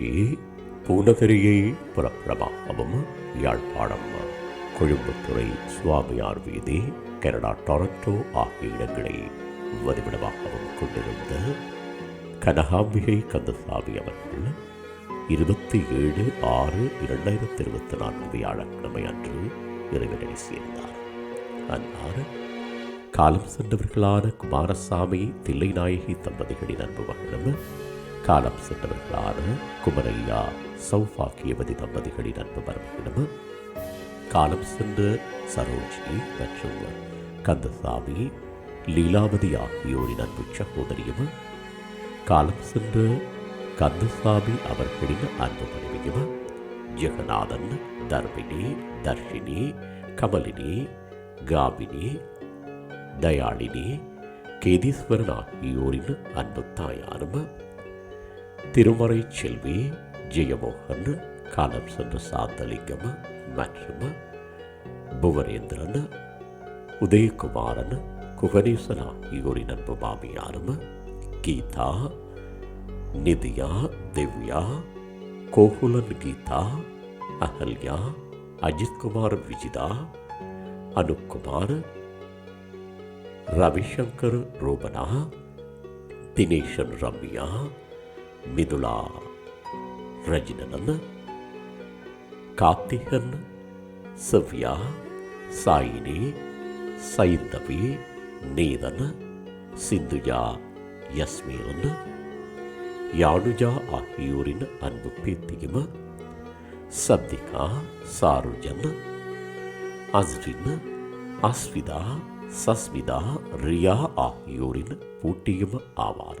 சரோஜி பூநகரியை புலப்பிரபாகவும் யாழ்ப்பாணம் கொழும்புத்துறை சுவாமியார் வீதி Canada Toronto ஆகிய இடங்களை வதிவிடமாகவும் கொண்டிருந்த கனகாம்பிகை கந்தசாமி அவர்கள் இருபத்தி ஏழு ஆறு இரண்டாயிரத்தி இருபத்தி நான்கு வியாழக்கிழமை அன்று இறைவனை சேர்ந்தார். அன்னார் காலம் சென்றவர்களான குமாரசாமி தில்லைநாயகி தம்பதிகளின் அன்பு மகளும் காலம் சென்றவர்களான குமரையா சௌபாக்கியவதி தம்பதிகளின் அன்பு மருமகளும் காலம் சென்ற சரோஜி மற்றும் கந்தசாமி லீலாவதி ஆகியோரின் அன்பு சகோதரியும் காலம் சென்ற கந்தசாமி அவர்களின் அன்பு மனைவியும் ஜெகநாதன் தர்மினி தர்ஷினி கமலினி காமினி தயாளினி கேதீஸ்வரன் ஆகியோரின் அன்பு தாயாரும் திருமறை செல்வி ஜெயமோகன் காலம் சென்ற சாந்தலிங்கம் மற்றும் புவரேந்திரன் உதயகுமாரன் குகணேசன் ஆகியோரின் அன்பு மாமியாரும் கீதா நிதியா திவ்யா கோகுலன் கீதா அகல்யா அஜித்குமார் விஜிதா அனுக்குமார் ரவிசங்கர் ரூபனா தினேஷன் ரம்யா மிதுலா ரஜினன் கார்த்திகன் செவ்யா சாயினி சைந்தவி நீதன் சிந்துஜா யஸ்மீரன் யானுஜா ஆகியோரின் அன்பு பேத்தியும் சத்திகா சாருஜன் அஸ்ரின் அஸ்விதா சஸ்மிதா ரியா ஆகியோரின் பூட்டியும் ஆவார்.